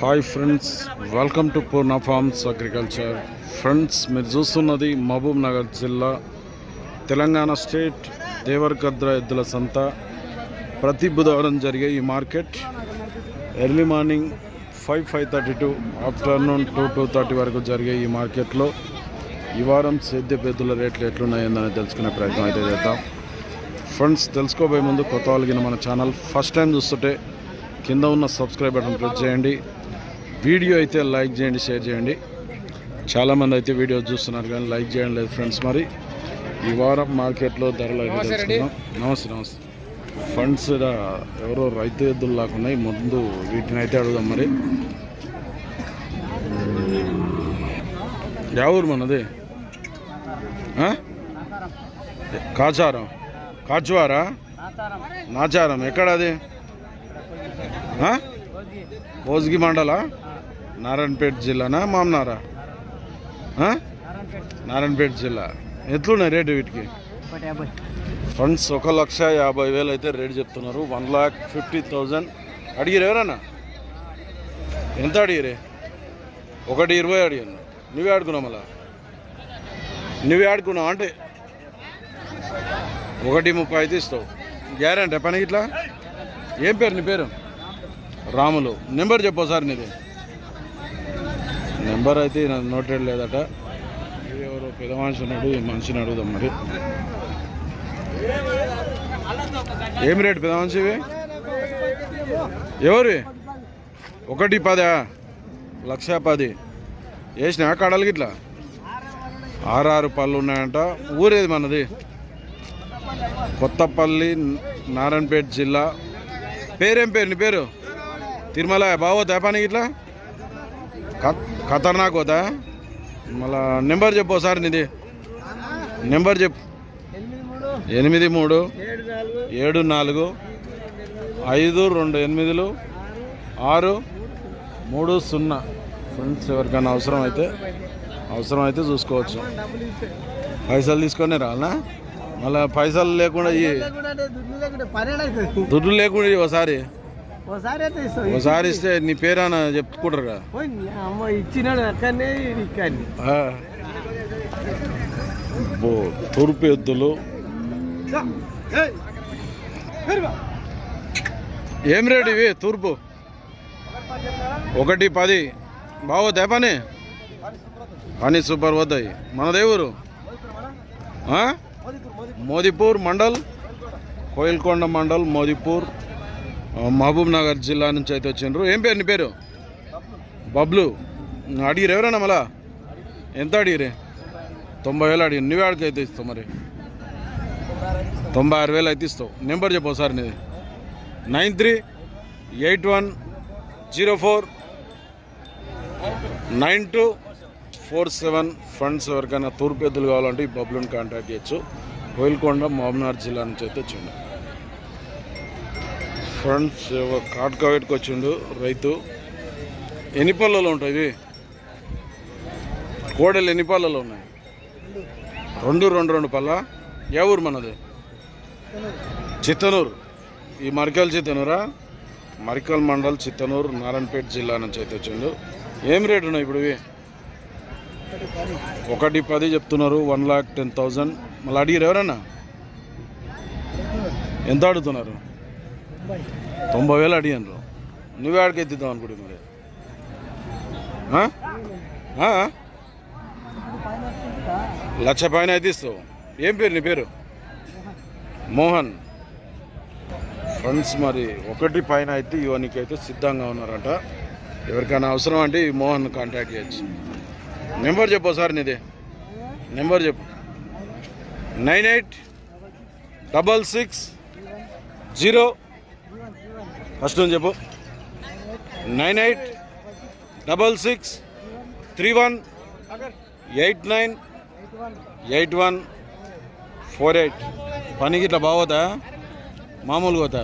Hi friends welcome to Purna farms agriculture. Friends మీరు చూస్తున్నది మహబూబ్ నగర్ జిల్లా తెలంగాణ స్టేట్ దేవరకద్ర ఎద్దుల సంత. ప్రతి బుధవారం జరిగే ఈ market early morning five five thirty to afternoon two two thirty వరకు జరిగే ఈ మార్కెట్లో ఈ వారం సేద్య పెద్దుల రేట్లు ఎట్లున్నాయని తెలుసుకునే ప్రయత్నం అయితే చేద్దాం. ఫ్రెండ్స్ తెలుసుకోబోయే ముందు కొత్త వాళ్ళకి మన ఛానల్ ఫస్ట్ టైం చూస్తుంటే కింద ఉన్న సబ్స్క్రైబ్ బటన్ ప్రెస్ చేయండి. వీడియో అయితే లైక్ చేయండి షేర్ చేయండి. చాలామంది అయితే వీడియో చూస్తున్నారు కానీ లైక్ చేయడం లేదు ఫ్రెండ్స్ మరి. ఈ వారం మార్కెట్లో ధరలు అయితే నమస్తే నమస్తే ఫండ్స్ ఎవరో రైతు ఎద్దులు లాక్కున్నాయి ముందు వీటిని అయితే అడుగుదాం మరి. ఊరు మనది? కాచారం. కాచువారా? నాచారం. ఎక్కడ అది? ఆ? ఓజ్గి మండల? నారాయణపేట జిల్లానా మామనారా? నారాయణపేట జిల్లా. ఎట్లున్నాయి రేటు వీటికి? ఫండ్స్ ఒక లక్ష యాభై వేలు అయితే రేట్ చెప్తున్నారు. One lakh fifty thousand. అడిగిరు ఎవరన్నా? ఎంత అడిగిరే ఒకటి ఇరవై అడిగాను నువ్వే ఆడుకున్నావు మళ్ళా? నువ్వే ఆడుకున్నావు అంటే? ఒకటి ముప్పై అయితే ఇస్తావు. గ్యారంటీ పని ఇట్లా? ఏం పేరు నీ పేరు? రాములు. నెంబర్ చెప్పు సార్ నీది. నెంబర్ అయితే నోటెడ్ లేదట. ఎవరో పెద్ద మనిషి ఉన్నాడు ఈ మనిషిని అడుగుదాం మరి. ఏం రేటు పెద్ద మనిషి ఇవి? ఎవరు? ఒకటి పదా? లక్ష పది. వేసినా కడలు గిట్లా? ఆరు పళ్ళు ఉన్నాయంట. ఊరేది మనది? కొత్తపల్లి నారాయణపేట జిల్లా. పేరేం పేరు నీ పేరు? తిరుమల బావో పని ఇట్లా ఖతర్నాక్ పోతా. మళ్ళా నెంబర్ చెప్పు ఒకసారి నీది నెంబర్ చెప్పు. ఎనిమిది మూడు ఏడు నాలుగు ఐదు రెండు ఎనిమిదిలు ఆరు మూడు సున్నా. ఫ్రెండ్స్ ఎవరికైనా అవసరం అయితే అవసరం అయితే చూసుకోవచ్చు. పైసలు తీసుకొని రావాలనా? మళ్ళీ పైసలు లేకుండా దుడ్డు లేకుండా ఒకసారి ఒకసారి ఇస్తే నీ పేరాన చెప్పుకుంటారు కదా అమ్మ ఇచ్చినాడు అక్కడనే తూర్పు ఎద్దులు. ఏం రేటు ఇవి తూర్పు? ఒకటి పది. బాగోతే పని పని సూపర్ వద్దాయి మన దేవురు ఆ? మోదీపూర్ మండల్? కోయిల్కొండ మండల్ మోదీపూర్. మహబూబ్ నగర్ జిల్లా నుంచి అయితే వచ్చిండ్రు. ఏం పేరు నీ పేరు? బబ్లు. అడిగిరు ఎవరైనా మళ్ళా? ఎంత అడిగిరే తొంభై వేలు అడిగి నువ్వే ఆడికి అయితే ఇస్తావు మరి. తొంభై ఆరు వేలు అయితే ఇస్తావు. నెంబర్ చెప్పు ఒకసారి నీది. Nine three eight one zero four nine two four seven friends ఎవరికైనా తూర్పు ఎద్దులు కావాలంటే ఈ బబ్లుని కాంటాక్ట్ చేయొచ్చు. కోయిల్కొండ మహబూబ్నగర్ జిల్లా నుంచి అయితే వచ్చిండు ఫ్రెండ్స్ కాట్కావేట్కి వచ్చిండు రైతు. ఎన్ని పళ్ళలో ఉంటాయి ఇవి కోడలు ఎన్ని పళ్ళలో ఉన్నాయి? రెండు రెండు రెండు పళ్ళ? ఏ ఊరు మనది? చిత్తనూరు. ఈ మరికల్ చిత్తనూరా? మరికల్ మండల్ చిత్తనూరు నారాయణపేట జిల్లా నుంచి అయితే వచ్చిండు. ఏం రేటు ఉన్నాయి ఇప్పుడు ఇవి? ఒకటి పది చెప్తున్నారు వన్ ల్యాక్ టెన్ థౌజండ్. మళ్ళీ అడిగారు ఎవరన్నా? ఎంత అడుగుతున్నారు? తొంభై వేలు అడిగాను నువ్వే ఆడికి ఎత్తిద్దాం అనుకుంటే మరి లక్ష పైన అయితే ఇస్తావు. ఏం పేరు నీ పేరు? మోహన్. ఫ్రెండ్స్ మరి ఒకటి పైన అయితే ఇవన్నీ అయితే సిద్ధంగా ఉన్నారంట. ఎవరికైనా అవసరం అంటే ఈ మోహన్ కాంటాక్ట్ చేయొచ్చు. నెంబర్ చెప్పు సార్ నీది. నెంబర్ చెప్పు. Nine eight double six zero first నుంచి చెప్పు. Nine eight double six three one eight nine eight one four eight. పనికి ఇట్లా బాగోతా? మామూలుగా పోతా?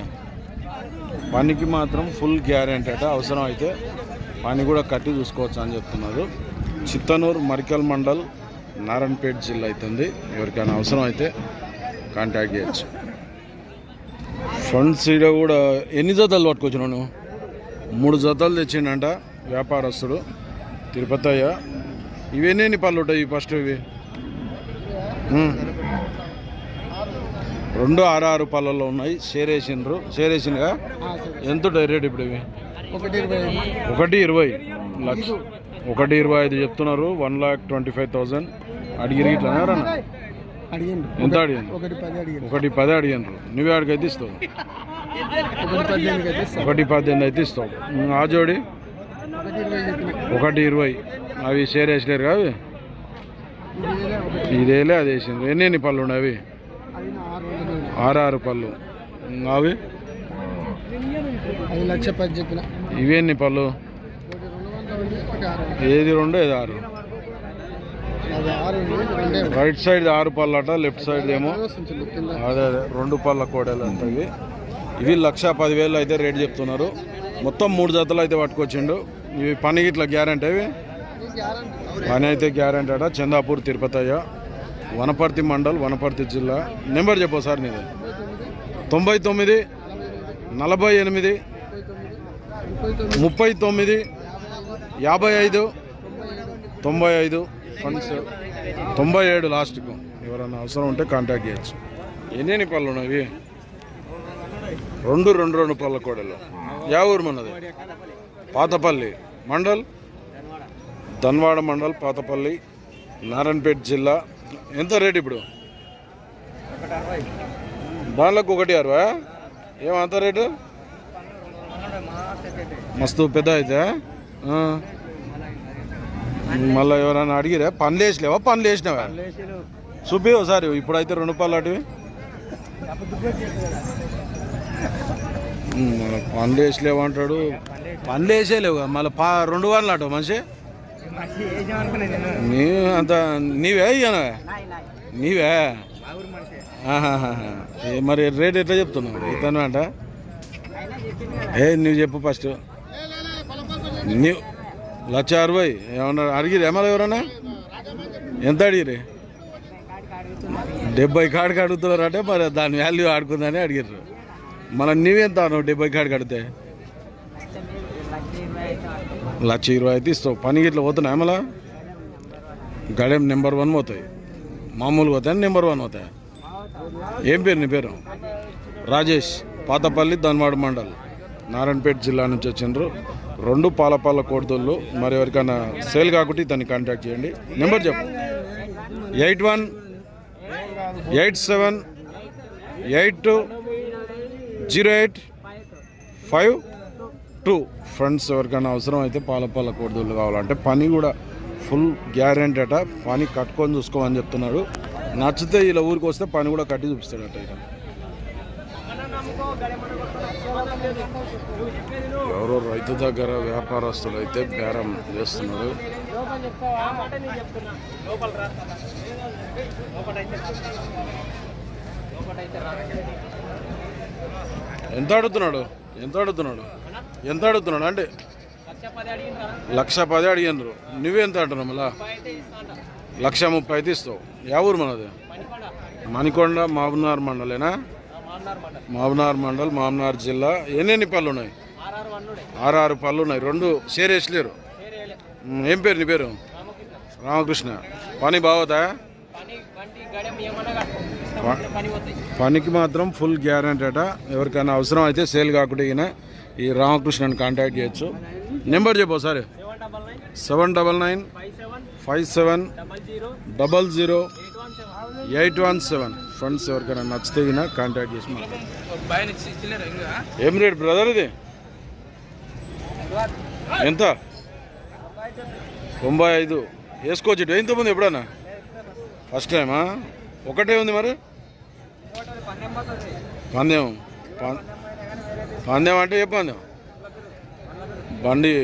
పనికి మాత్రం ఫుల్ గ్యారెంటీ అట అవసరం అయితే పని కూడా కట్టి చూసుకోవచ్చు అని చెప్తున్నారు. చిత్తనూరు మరికల్ మండల్ నారాయణపేట జిల్లా అవుతుంది ఎవరికైనా అవసరం అయితే కాంటాక్ట్ చేయొచ్చు. ఫ్రంట్ సీడ్ కూడా ఎన్ని జతలు పట్టుకొచ్చినావు నువ్వు? మూడు జతలు తెచ్చిండంట వ్యాపారస్తుడు తిరుపతయ్య. ఇవన్నీ పళ్ళు ఉంటాయి ఫస్ట్ ఇవి. రెండు ఆరు ఆరు పళ్ళల్లో ఉన్నాయి షేరేసిండ్రు షేరేసిండ్గా ఎంత ఉంటాయి రేట్ ఇప్పుడు ఇవి? ఒకటి ఇరవై. ఒకటి ఇరవై. లక్ష. ఒకటి ఇరవై ఐదు చెప్తున్నారు one lakh twenty five thousand. అడిగిరి ఇట్లా ఎవరన్నా? అడిగిండు ఎంత ఒకటి పది అడిగిండు ఒకటి పది అడిగాను నువ్వే ఆడికి అయితే ఇస్తావు. ఒకటి పద్దెనిమిది అయితే ఇస్తావు. ఆ జోడి? ఒకటి ఇరవై అవి షేర్ వేసలేరు అవి? ఇదేలే అది వేసింది ఎన్ని ఎన్ని పళ్ళు ఉన్నాయి అవి? ఆరు. ఆరు పళ్ళు. అవి? లక్ష పది చెప్పిన. ఇవి ఎన్ని పళ్ళు. ఏది రెండు ఏది ఆరు అది ఆరు ఉంది ఇది రెండే ఉంది. రైట్ సైడ్ ఆరు పళ్ళు అట లెఫ్ట్ సైడ్ ఏమో అదే అదే రెండు పళ్ళ కోడలు అంట ఇవి. ఇవి లక్ష పదివేలు అయితే రేట్ చెప్తున్నారు. మొత్తం మూడు జతలు అయితే పట్టుకొచ్చిండు. ఇవి పని ఇట్లా గ్యారంటీ అవి పని అయితే గ్యారంటీ అట. చందాపూర్ తిరుపతయ్య వనపర్తి మండల్ వనపర్తి జిల్లా. నెంబర్ చెప్పు సార్ నీది. తొంభై తొమ్మిది నలభై ఎనిమిది ముప్పై తొమ్మిది యాభై ఐదు తొంభై ఐదు ఫండ్స్ తొంభై ఏడు లాస్ట్కు. ఎవరైనా అవసరం ఉంటే కాంటాక్ట్ చేయొచ్చు. ఎన్ని పళ్ళు ఉన్నవి రెండు రెండు రెండు పళ్ళ కోడలు. యా ఊరు మనది? పాతపల్లి. మండల్? ధన్వాడ మండల్ పాతపల్లి నారాయణపేట జిల్లా. ఎంత రేట్ ఇప్పుడు? దానిలోకి ఒకటి అరవా? ఏమంత రేటు? మస్తు పెద్ద అయితే. మళ్ళీ ఎవరైనా అడిగిరా? పనులు వేసలేవా పనులు వేసినావా చూపి ఒకసారి ఇప్పుడైతే రెండు పళ్ళు అటువి. పనులు వేసలేవు అంటాడు. పనులు వేసేలేవు మళ్ళీ పా రెండు వారాలు అటు మనిషి. నీ అంత నీవే ఇయ్యనా నీవే? మరి రేట్ ఎట్లా చెప్తున్నావు? ఇతను అంట? ఏ నువ్వు చెప్పు ఫస్ట్. నీవు లక్ష అరవై. ఏమన్నా అడిగిరు ఏమన్నా ఎవరన్నా? ఎంత అడిగిరి డెబ్బై కాడికి అడుగుతున్నారు అంటే మరి దాని వాల్యూ ఆడుకుందని అడిగారు మళ్ళీ నీవెంత నువ్వు డెబ్బై కాడికి అడిగితే? లక్ష ఇరవై అయితే ఇస్తావు. పని ఇట్లా పోతున్నాయి మళ్ళా? గడేం నెంబర్ వన్ పోతాయి. మామూలుగా పోతాయి? నెంబర్ వన్ పోతాయి? ఏం పేరు నీ పేరు? రాజేష్. పాతపల్లి ధన్వాడ మండల్. నారాయణపేట జిల్లా నుంచి వచ్చిండ్రు. రెండు పాలపాల కోడిదోళ్ళు మరి ఎవరికైనా సేల్ కాకుంటే దాన్ని కాంటాక్ట్ చేయండి. నెంబర్ చెప్పు. Eight one eight seven eight two zero eight five two. Friends ఎవరికైనా అవసరం అయితే పాలపాల పాల కావాలంటే పని కూడా ఫుల్ గ్యారెంటీ అట. పని కట్టుకొని చూసుకోమని చెప్తున్నాడు. నచ్చితే ఇలా ఊరికి వస్తే పని కూడా కట్టి చూపిస్తాడట ఇక ఎవరో రైతు దగ్గర వ్యాపారస్తులు అయితే బేరం చేస్తున్నారు. ఎంత అడుగుతున్నాడు? ఎంత అడుగుతున్నాడు? ఎంత అడుగుతున్నాడు? అంటే లక్ష పది అడిగినారు నువ్వెంత అంటున్నావు మళ్ళా? లక్ష ముప్పై అయితే ఇస్తావు యా ఊరు మనది? మణికొండ మాబునార్ మండలేనా? మాబునార్ మండల్. మామనార్ జిల్లా. ఎన్నెన్ని పళ్ళు ఉన్నాయి? ఆరు పళ్ళు ఉన్నాయి. రెండు ఉమ్, ఏం పేరు నీ పేరు? రామకృష్ణ. పని బాగోతా పనికి మాత్రం ఫుల్ గ్యారంటీ అట. ఎవరికైనా అవసరం అయితే సేల్ కాకుండా ఈయన ఈ రామకృష్ణని కాంటాక్ట్ చేయొచ్చు. నెంబర్ చెప్పు ఒకసారి. Seven double nine. Five seven. Double zero. Eight one seven. Friends ఎవరికైనా నచ్చితే ఈయన కాంటాక్ట్ చేసి మాట్లాడండి. ఏం రేట్ బ్రదర్ ఇది? ఎంత? తొంభై ఐదు. వేసుకోవచ్చు ఇటు ఎంతమంది ఎప్పుడన్నా? ఫస్ట్ టైమా ఒకటే ఉంది మరి? పందెం. పందెం అంటే ఏ పందెం? బండి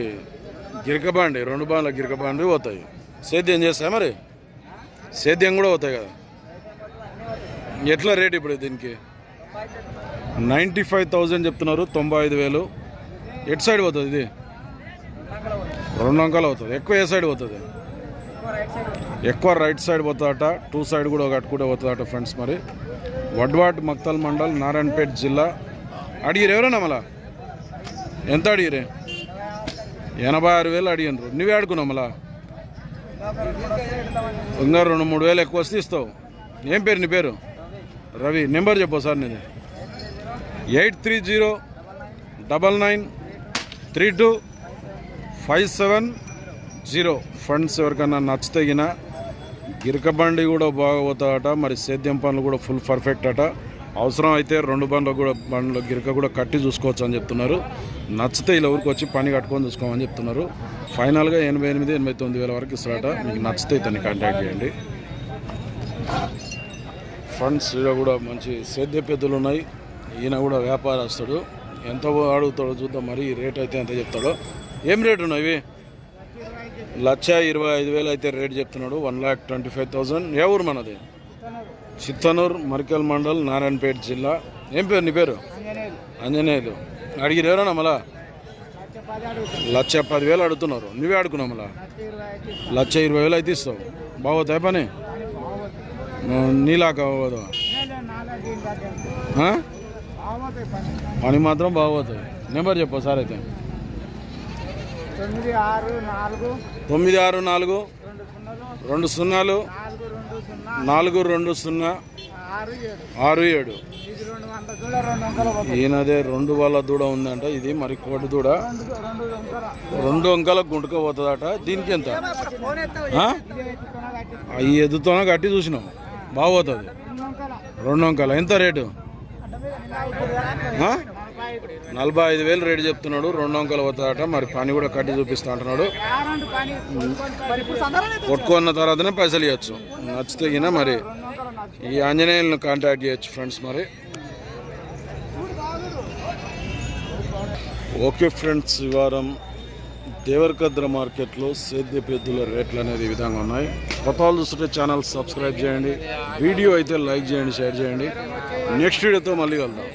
గిరక బండి. రెండు బండ్ల గిరక బండి పోతాయి. సేద్యం చేస్తాయి మరి? సేద్యం కూడా పోతాయి కదా. ఎట్లా రేట్ ఇప్పుడు దీనికి? నైంటీ ఫైవ్ థౌజండ్ చెప్తున్నారు తొంభై ఐదు వేలు. ఎటు సైడ్ పోతుంది ఇది? రెండు అంకాలు అవుతుంది. ఎక్కువ ఏ సైడ్ పోతుంది? ఎక్కువ రైట్ సైడ్ పోతుందట టూ సైడ్ కూడా కట్టుకుంటే పోతుందట ఫ్రెండ్స్ మరి. వడ్వాట్ మక్తల్ మండల్ నారాయణపేట జిల్లా. అడిగిరు ఎవరన్నా మళ్ళా? ఎంత అడిగిరే ఎనభై ఆరు వేలు అడిగినారు నువ్వే ఆడుకున్నావు మళ్ళా? ఇంకా రెండు మూడు వేలు ఎక్కువ వస్తే ఇస్తావు. ఏం పేరు నీ పేరు? రవి నెంబర్ చెప్పు సార్ నేను eight three zero double nine three two five seven zero. Friends ఎవరికైనా నచ్చితే గిన గిరక బండి కూడా బాగా పోతాడట మరి సేద్యం పనులు కూడా ఫుల్ పర్ఫెక్ట్ అట. అవసరం అయితే రెండు బండ్లు కూడా బండ్లు గిరక కూడా కట్టి చూసుకోవచ్చు అని చెప్తున్నారు. నచ్చితే ఇలా ఊరికి వచ్చి పని కట్టుకొని చూసుకోమని చెప్తున్నారు. ఫైనల్గా ఎనభై ఎనిమిది ఎనభై తొమ్మిది వేల వరకు ఇస్తాడట. మీకు నచ్చితే ఇతన్ని కాంటాక్ట్ చేయండి. ఫండ్స్ ఈడ కూడా మంచి సేద్య పెద్దలు ఉన్నాయి. ఈయన కూడా వ్యాపారస్తుడు. ఎంత అడుగుతాడో చూద్దాం. మరి రేట్ అయితే ఎంత చెప్తాడో. ఏం రేటు ఉన్నాయి లక్ష ఇరవై ఐదు వేలు అయితే రేట్ చెప్తున్నాడు. One lakh twenty five thousand ఏ ఊరు మనది? చిత్తనూరు మరికల్ మండల్ నారాయణపేట జిల్లా. ఏం పేరు నీ పేరు? ఆంజనేయులు అడిగిరు ఎవరన్నా మళ్ళా? లక్ష పదివేలు అడుగుతున్నారు. నువ్వే అడుగున్నావు మళ్ళా? లక్ష ఇరవై వేలు అయితే ఇస్తావు. బాగోతాయి పని? నీలాక అవ్వదు? పని మాత్రం బాగోతుంది నెంబర్ చెప్పు సార్ అయితే. తొమ్మిది ఆరు నాలుగు రెండు సున్నాలు నాలుగు రెండు సున్నా ఆరు ఏడు. ఈయనదే రెండు వాళ్ళ దూడ ఉందంట ఇది మరి కోటి దూడ. రెండు అంకాలకు గుంటుకపోతుందట దీనికి ఎంత? ఈ ఎద్దుతోనే కట్టి చూసినాం. బాగోతుంది. రెండు వందల ఎంత రేటు? నలభై ఐదు. వేలు రేటు చెప్తున్నాడు. రెండు వంకలు పోతుందట మరి పని కూడా కట్టి చూపిస్తా అంటున్నాడు. కొట్టుకున్న తర్వాతనే పైసలు ఇవ్వచ్చు నచ్చితే మరి. ఈ ఆంజనేయులను కాంటాక్ట్ చేయొచ్చు ఫ్రెండ్స్ మరి. ఓకే ఫ్రెండ్స్ ఈ వారం దేవరకద్ర మార్కెట్లో సేద్య పెద్దుల రేట్లు అనేది ఈ విధంగా ఉన్నాయి. కొత్త వాళ్ళు చూస్తుంటే ఛానల్ సబ్స్క్రైబ్ చేయండి. వీడియో అయితే లైక్ చేయండి షేర్ చేయండి. నెక్స్ట్ వీడియోతో మళ్ళీ వెళ్దాం